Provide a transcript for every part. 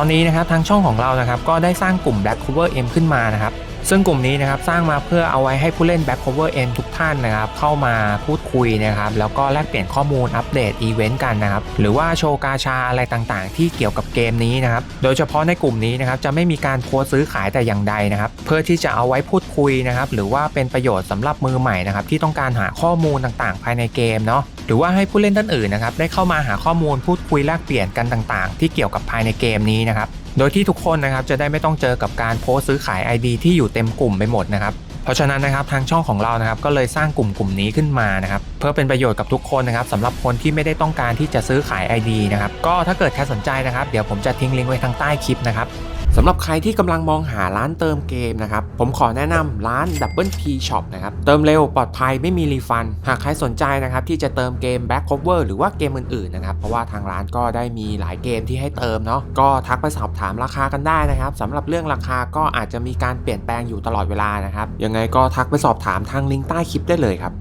ตอนนี้นะครับทางช่องของเรานะครับก็ได้สร้างกลุ่ม Black Cover M ขึ้นมานะครับ ซึ่งกลุ่มนี้นะครับสร้างมาเพื่อเอาไว้ให้ผู้เล่น Back Cover M ทุกท่านนะครับเข้ามาพูดคุยนะครับแล้วก็แลกเปลี่ยนข้อมูลอัปเดตอีเวนต์กันนะครับหรือว่าโชว์กาชาอะไรต่างๆ ที่เกี่ยวกับเกมนี้นะครับโดยเฉพาะในกลุ่มนี้นะครับจะไม่มีการโพสซื้อขายแต่อย่างใดนะครับเพื่อที่จะเอาไว้พูดคุยนะครับหรือว่าเป็นประโยชน์สำหรับมือใหม่นะครับที่ต้องการหาข้อมูลต่างๆ ภายในเกมเนาะหรือว่าให้ผู้เล่นท่านอื่นนะครับได้เข้ามาหาข้อมูลพูดคุยแลกเปลี่ยนกันต่างๆ ที่เกี่ยวกับภายในเกมนี้นะครับ โดยที่ทุกคนนะครับจะได้ไม่ต้องเจอกับการโพสต์ซื้อขาย ID ที่อยู่เต็มกลุ่มไปหมดนะครับเพราะฉะนั้นนะครับทางช่องของเรานะครับก็เลยสร้างกลุ่มกลุ่มนี้ขึ้นมานะครับเพื่อเป็นประโยชน์กับทุกคนนะครับสำหรับคนที่ไม่ได้ต้องการที่จะซื้อขาย ID นะครับก็ถ้าเกิดใครสนใจนะครับ เดี๋ยวผมจะทิ้งลิงก์ไว้ทางใต้คลิปนะครับ สำหรับใครที่กำลังมองหาร้านเติมเกมนะครับ ผมขอแนะนำร้าน Double P Shop นะครับ เติมเร็วปลอดภัยไม่มีรีฟัน หากใครสนใจนะครับที่จะเติมเกม Back Cover หรือว่าเกมอื่นๆนะครับ เพราะว่าทางร้านก็ได้มีหลายเกมที่ให้เติมเนาะ ก็ทักไปสอบถามราคากันได้นะครับสำหรับเรื่องราคาก็อาจจะมีการเปลี่ยนแปลงอยู่ตลอดเวลานะครับ ยังไงก็ทักไปสอบถามทางลิงก์ใต้คลิปได้เลยครับ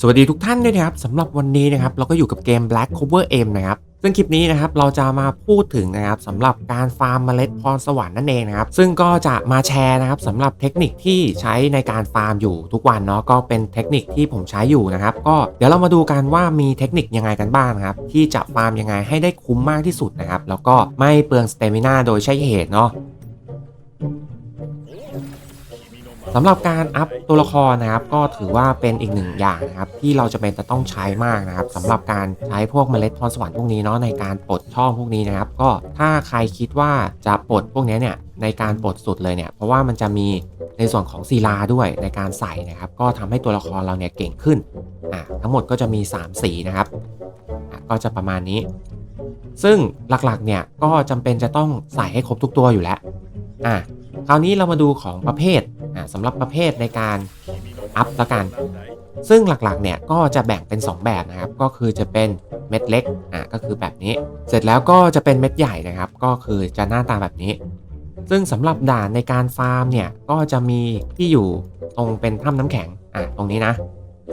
สวัสดีทุกท่านด้วยนะครับสำหรับวันนี้นะครับเราก็อยู่กับเกม Black Cover M นะครับ ซึ่งคลิปนี้นะครับเราจะมาพูดถึงนะครับสำหรับการฟาร์มเมล็ดพรสวรรค์นั่นเองนะครับซึ่งก็จะมาแชร์นะครับสำหรับเทคนิคที่ใช้ในการฟาร์มอยู่ทุกวันเนาะก็เป็นเทคนิคที่ผมใช้อยู่นะครับก็เดี๋ยวเรามาดูกันว่ามีเทคนิคยังไงกันบ้างครับที่จะฟาร์มยังไงให้ได้คุ้มมากที่สุดนะครับแล้วก็ไม่เปลืองสเตมินาโดยใช่เหตุเนาะ สำหรับการอัพตัวละครนะครับก็ถือว่าเป็นอีกหนึ่งอย่างนะครับที่เราจะเป็นจะต้องใช้มากนะครับสำหรับการใช้พวกเมล็ดพรสวรรค์พวกนี้เนาะในการปลดช่องพวกนี้นะครับ ก็ถ้าใครคิดว่าจะปลดพวกนี้เนี่ยในการปลดสุดเลยเนี่ยเพราะว่ามันจะมีในส่วนของศิลาด้วยในการใส่นะครับ ก็ทำให้ตัวละครเราเนี่ยเก่งขึ้นอะทั้งหมดก็จะมี 3 สีนะครับอะก็จะประมาณนี้ ซึ่งหลักๆเนี่ยก็จำเป็นจะต้องใส่ให้ครบทุกตัวอยู่แล้วอะคราวนี้เรามาดูของประเภท สำหรับประเภทในการอัพละกัน ซึ่งหลักๆเนี่ยก็จะแบ่งเป็น 2 แบบนะครับ ก็คือจะเป็นเม็ดเล็กอะก็คือแบบนี้ เสร็จแล้วก็จะเป็นเม็ดใหญ่นะครับ ก็คือจะหน้าตาแบบนี้ ซึ่งสำหรับด่านในการฟาร์มเนี่ยก็จะมีที่อยู่ตรงเป็นถ้ำน้ำแข็งอะตรงนี้นะ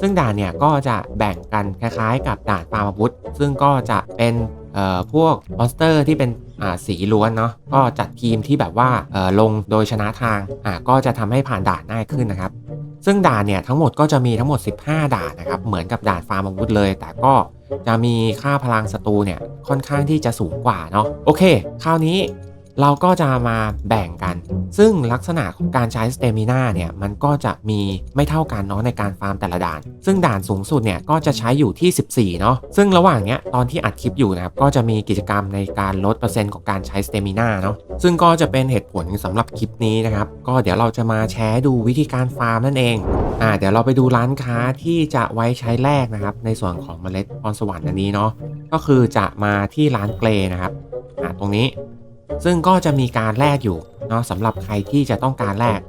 ซึ่งด่านเนี่ยก็จะแบ่งกันคล้ายๆ กับด่านฟาร์มอาวุธ ซึ่งก็จะเป็นเอ่อพวกมอนสเตอร์ที่เป็น สีล้วนเนาะก็จัดทีมที่แบบว่าลงโดยชนะทางอ่าก็จะทำให้ผ่านด่านง่ายขึ้นนะครับ ซึ่งด่านเนี่ยทั้งหมดก็จะมีทั้งหมด 15 ด่านนะครับเหมือนกับด่านฟาร์มอาวุธเลย แต่ก็จะมีค่าพลังศัตรูเนี่ยค่อนข้างที่จะสูงกว่าเนาะโอเค คราวนี้ เราก็จะมาแบ่งกัน ซึ่งลักษณะของการใช้สเตมินาเนี่ยมันก็จะมีไม่เท่ากันเนาะในการฟาร์มแต่ละด่าน ซึ่งด่านสูงสุดเนี่ยก็จะใช้อยู่ที่ 14 เนาะ ซึ่งระหว่างเนี้ยตอนที่อัดคลิปอยู่นะครับก็จะมีกิจกรรมในการลดเปอร์เซ็นต์ของการใช้สเตมินาเนาะ ซึ่งก็จะเป็นเหตุผลสำหรับคลิปนี้นะครับ ก็เดี๋ยวเราจะมาแชร์ดูวิธีการฟาร์มนั่นเอง อ่าเดี๋ยวเราไปดูร้านค้าที่จะไว้ใช้แลกนะครับในส่วนของเมล็ดพรสวรรค์อันนี้เนาะ ก็คือจะมาที่ร้านเกรนะครับ อ่าตรงนี้ ซึ่งก็จะมีการแลกอยู่เนาะสำหรับใครที่จะต้องการแลก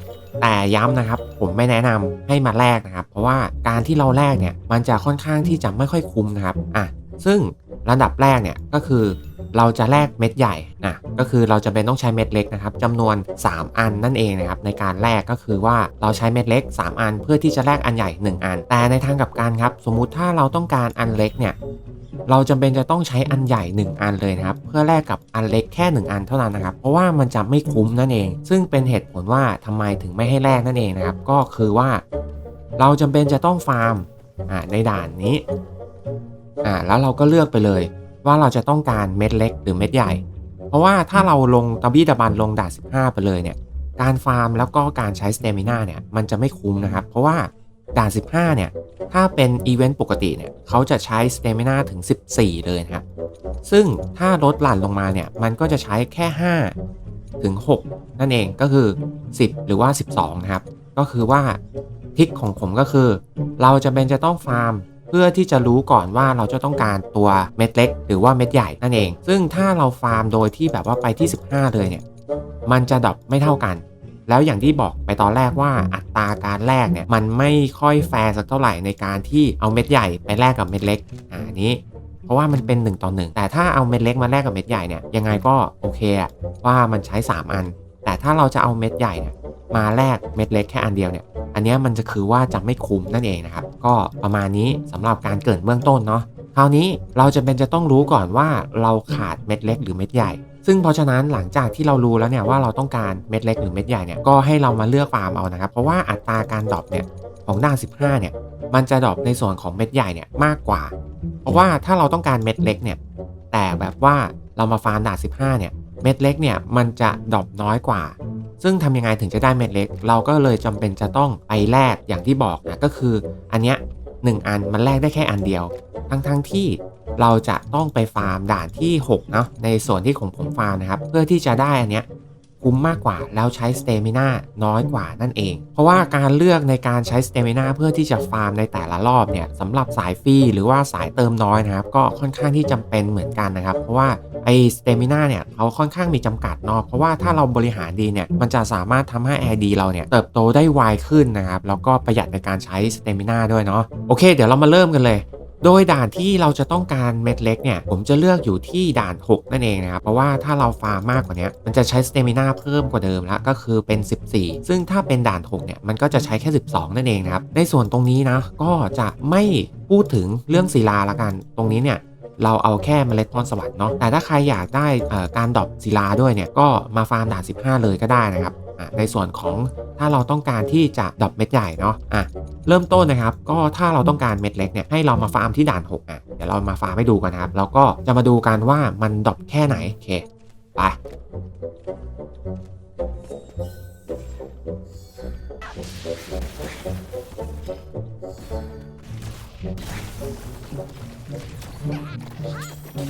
แต่ย้ำนะครับ ผมไม่แนะนำให้มาแลกนะครับ เพราะว่าการที่เราแลกเนี่ยมันจะค่อนข้างที่จะไม่ค่อยคุ้มนะครับอะ ซึ่งระดับแรกเนี่ยก็คือเราจะแลกเม็ดใหญ่นะก็คือเราจะเป็นต้องใช้เม็ดเล็กนะครับจำนวน 3 อันนั่นเองนะครับในการแลกก็คือว่าเราใช้เม็ดเล็ก 3 อัน เพื่อที่จะแลกอันใหญ่ 1 อัน แต่ในทางกลับกันครับ สมมุติถ้าเราต้องการอันเล็กเนี่ยเราจำเป็นจะต้องใช้อันใหญ่ 1 อันเลยนะครับ เพื่อแลกกับอันเล็กแค่ 1 อันเท่านั้นนะครับ เพราะว่ามันจะไม่คุ้มนั่นเอง ซึ่งเป็นเหตุผลว่าทำไมถึงไม่ให้แลกนั่นเองนะครับ ก็คือว่า เราจำเป็นจะต้องฟาร์มอ่าในด่านนี้ อ่าแล้วเราก็เลือกไปเลย ว่าเราจะต้องการเม็ดเล็กหรือเม็ดใหญ่ เพราะว่าถ้าเราลงตะบี้ตะบันลงด่าน15 ไปเลยเนี่ยการฟาร์มแล้วก็การใช้สเตมิน่าเนี่ยมันจะไม่คุ้มนะครับ เพราะว่าด่าน 15 เนี่ย ถ้าเป็นอีเวนต์ปกติเนี่ยเขาจะใช้สเตมิน่าถึง 14 เลยนะครับ ซึ่งถ้าลดหลั่นลงมาเนี่ย มันก็จะใช้แค่ 5 ถึง 6 นั่นเองก็คือ 10 หรือว่า 12 นะครับ ก็คือว่าทิกของผมก็คือ เราจะเป็นจะต้องฟาร์ม เพื่อที่จะรู้ก่อนว่าเราจะต้องการตัวเม็ดเล็ก หรือว่าเม็ดใหญ่นั่นเอง ซึ่งถ้าเราฟาร์มโดยที่แบบว่าไปที่ 15 เลยเนี่ย มันจะดรอปไม่เท่ากัน แล้วอย่างที่บอกไปตอนแรกว่าอัตราการแลกเนี่ยมันไม่ค่อยแฟร์สักเท่าไหร่ในการที่เอาเม็ดใหญ่ไปแลกกับเม็ดเล็กอ่านี้เพราะว่ามันเป็น1ต่อ1แต่ถ้าเอาเม็ดเล็กมาแลกกับเม็ดใหญ่เนี่ยยังไงก็โอเคอะว่ามันใช้ 3 อัน แต่ถ้าเราจะเอาเม็ดใหญ่เนี่ยมาแลกเม็ดเล็กแค่อันเดียวเนี่ย อันนี้มันจะคือว่าจะไม่คุ้มนั่นเองนะครับ ก็ประมาณนี้สำหรับการเกิดเบื้องต้นเนาะ คราวนี้เราจะเป็นจะต้องรู้ก่อนว่าเราขาดเม็ดเล็กหรือเม็ดใหญ่ ซึ่งเพราะฉะนั้นหลังจากที่เรารู้แล้วเนี่ยว่าเราต้องการเม็ดเล็กหรือเม็ดใหญ่เนี่ย ก็ให้เรามาเลือกฟาร์มเอานะครับ เพราะว่าอัตราการดรอปเนี่ยของด่าน15 เนี่ย มันจะดรอปในส่วนของเม็ดใหญ่เนี่ยมากกว่า เพราะว่าถ้าเราต้องการเม็ดเล็กเนี่ย แต่แบบว่าเรามาฟาร์มด่าน15 เนี่ย เม็ดเล็กเนี่ยมันจะดรอปน้อยกว่า ซึ่งทำยังไงถึงจะได้เม็ดเล็ก เราก็เลยจำเป็นจะต้องไปแลกอย่างที่บอกนะก็คืออันเนี้ยหนึ่งอันมันแลกได้แค่อันเดียว ทั้งทั้งที่เราจะต้องไปฟาร์มด่านที่6เนาะในส่วนที่ของผมฟาร์มนะครับ เพื่อที่จะได้อันเนี้ย คุ้มมากกว่า แล้วใช้สเตมิน่าน้อยกว่านั่นเอง เพราะว่าการเลือกในการใช้สเตมิน่าเพื่อที่จะฟาร์มในแต่ละรอบเนี่ยสำหรับสายฟรีหรือว่าสายเติมน้อยนะครับ ก็ค่อนข้างที่จำเป็นเหมือนกันนะครับ เพราะว่าไอ้สเตมิน่าเนี่ยเขาค่อนข้างมีจำกัดเนาะเพราะว่าถ้าเราบริหารดีเนี่ยมันจะสามารถทำให้ ID เราเนี่ยเติบโตได้ไวขึ้นนะครับแล้วก็ประหยัดในการใช้สเตมิน่าด้วยเนาะโอเค เดี๋ยวเรามาเริ่มกันเลย โดยด่านที่เราจะต้องการเม็ดเล็กเนี่ย ผมจะเลือกอยู่ที่ด่าน 6 นั่นเองนะครับเพราะว่าถ้าเราฟาร์มมากกว่านี้มันจะใช้สเตมิน่าเพิ่มกว่าเดิมแล้วก็คือเป็น 14 ซึ่งถ้าเป็นด่าน 6 เนี่ย มันก็จะใช้แค่ 12 นั่นเองนะครับ ในส่วนตรงนี้นะ ก็จะไม่พูดถึงเรื่องศิลาละกัน ตรงนี้เนี่ยเราเอาแค่เมล็ดพรสวรรค์เนาะแต่ถ้าใครอยากได้การดรอปศิลาด้วยเนี่ยก็มาฟาร์มด่าน 15 เลยก็ได้นะครับ ในส่วนของถ้าเราต้องการที่จะดรอปเม็ดใหญ่เนาะอะเริ่มต้นนะครับ ก็ถ้าเราต้องการเม็ดเล็กเนี่ยให้เรามาฟาร์มที่ด่าน6อะเดี๋ยวเรามาฟาร์มให้ดูกันนะครับแล้วก็จะมาดูกันว่ามันดรอปแค่ไหนโอเคไป私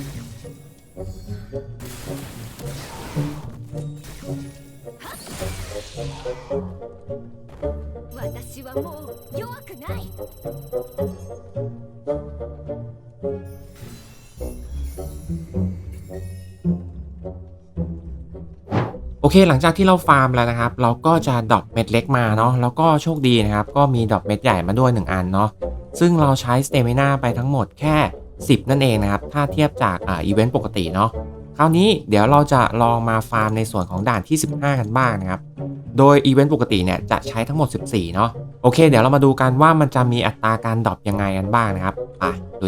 โอเค หลังจากที่เราฟาร์มแล้วนะครับ เราก็จะดรอปเม็ดเล็กมาเนาะแล้วก็โชคดีนะครับ ก็มีดรอปเม็ดใหญ่มาด้วย 1 อันเนาะซึ่งเราใช้สเตมิน่าไปทั้งหมดแค่ 10 นั่นเองนะครับ ถ้าเทียบจากอ่าอีเวนต์ปกติเนาะคราวนี้เดี๋ยวเราจะลองมาฟาร์มในส่วนของด่านที่ 15 กันบ้างนะครับ โดยอีเวนต์ปกติเนี่ยจะใช้ทั้งหมด 14 เนาะโอเค เดี๋ยวเรามาดูกันว่ามันจะมีอัตราการดรอปยังไงกันบ้างนะครับไปดู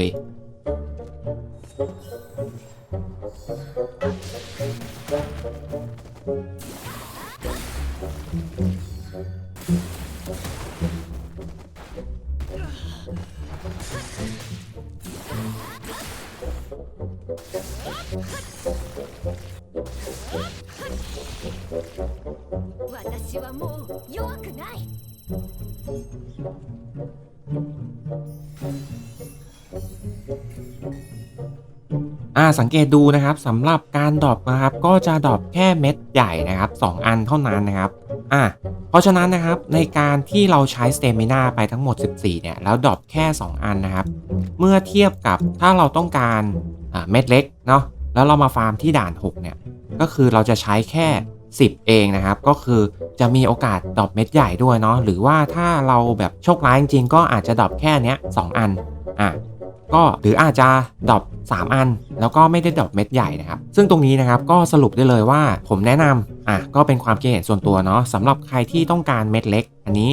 私はもう弱くない อ่าสังเกตดูนะครับสำหรับการดรอปนะครับก็จะดรอปแค่เม็ดใหญ่นะครับ 2 อันเท่านั้นนะครับอ่า เพราะฉะนั้นนะครับในการที่เราใช้สเตมินาไปทั้งหมด 14 เนี่ย แล้วดรอปแค่ 2 อันนะครับ เมื่อเทียบกับถ้าเราต้องการเม็ดเล็กเนาะแล้วเรามาฟาร์มที่ด่าน 6 เนี่ย ก็คือเราจะใช้แค่ 10 เองนะครับ ก็คือจะมีโอกาสดรอปเม็ดใหญ่ด้วยเนาะหรือว่าถ้าเราแบบโชคร้ายจริงๆก็อาจจะดรอปแค่เนี้ยสองอันอะ ก็หรืออาจจะดรอป3 อัน แล้วก็ไม่ได้ดรอปเม็ดใหญ่นะครับ ซึ่งตรงนี้นะครับก็สรุปได้เลยว่าผมแนะนำอะก็เป็นความคิดเห็นส่วนตัวเนาะสำหรับใครที่ต้องการเม็ดเล็ก อันนี้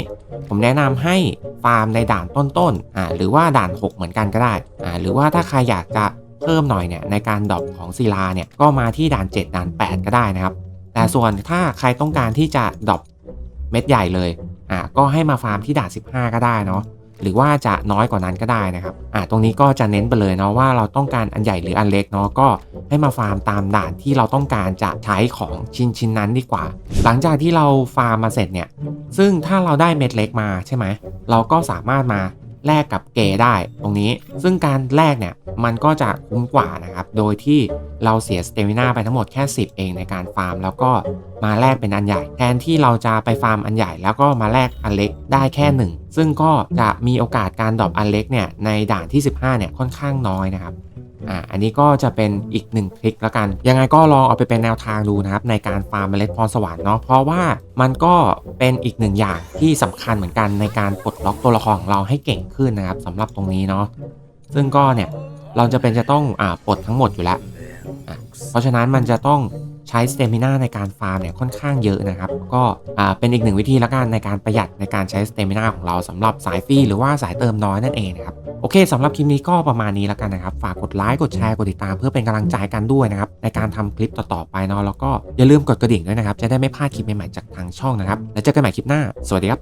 ผมแนะนำให้ฟาร์มในด่านต้นๆอ่าหรือว่าด่าน 6 เหมือนกันก็ได้อ่าหรือว่าถ้าใครอยากจะเพิ่มหน่อยเนี่ยในการดรอปของศิลาเนี่ยก็มาที่ด่าน 7 ด่าน 8 ก็ได้นะครับ แต่ส่วนถ้าใครต้องการที่จะดรอปเม็ดใหญ่เลยอ่าก็ให้มาฟาร์มที่ด่าน 15 ก็ได้เนาะ หรือว่าจะน้อยกว่านั้นก็ได้นะครับอ่าตรงนี้ก็จะเน้นไปเลยเนาะว่าเราต้องการอันใหญ่หรืออันเล็กเนาะก็ให้มาฟาร์มตามด่านที่เราต้องการจะใช้ของชิ้นชิ้นนั้นดีกว่า หลังจากที่เราฟาร์มมาเสร็จเนี่ยซึ่งถ้าเราได้เม็ดเล็กมาใช่ไหมเราก็สามารถมา แลกกับเกได้ตรงนี้ ซึ่งการแลกเนี่ยมันก็จะคุ้มกว่านะครับ โดยที่เราเสียสเตมินาไปทั้งหมดแค่ 10 เองในการฟาร์ม แล้วก็มาแลกเป็นอันใหญ่ แทนที่เราจะไปฟาร์มอันใหญ่ แล้วก็มาแลกอันเล็กได้แค่ 1 ซึ่งก็จะมีโอกาสการดรอปอันเล็กเนี่ยในด่านที่ 15เนี่ยค่อนข้างน้อยนะครับ อ่าอันนี้ก็จะเป็นอีกหนึ่งทริคแล้วกัน ยังไงก็ลองเอาไปเป็นแนวทางดูนะครับในการฟาร์มเมล็ดพรสวรรค์เนาะเพราะว่ามันก็เป็นอีกหนึ่งอย่างที่สำคัญเหมือนกันในการปลดล็อกตัวละครของเราให้เก่งขึ้นนะครับสำหรับตรงนี้เนาะซึ่งก็เนี่ยเราจะเป็นจะต้องอ่าปลดทั้งหมดอยู่แล้วเพราะฉะนั้นมันจะต้อง ใช้สเตมินาในการฟาร์มเนี่ยค่อนข้างเยอะนะครับ ก็เป็นอีกหนึ่งวิธีละกันในการประหยัดในการใช้สเตมินาของเราสำหรับสายฟรีหรือว่าสายเติมน้อยนั่นเองนะครับโอเคสำหรับคลิปนี้ก็ประมาณนี้แล้วกันนะครับ ฝากกดไลค์กดแชร์กดติดตามเพื่อเป็นกำลังใจกันด้วยนะครับในการทำคลิปต่อๆไปเนาะแล้วก็อย่าลืมกดกระดิ่งด้วยนะครับ จะได้ไม่พลาดคลิปใหม่ๆจากทางช่องนะครับ แล้วเจอกันใหม่คลิปหน้า สวัสดีครับ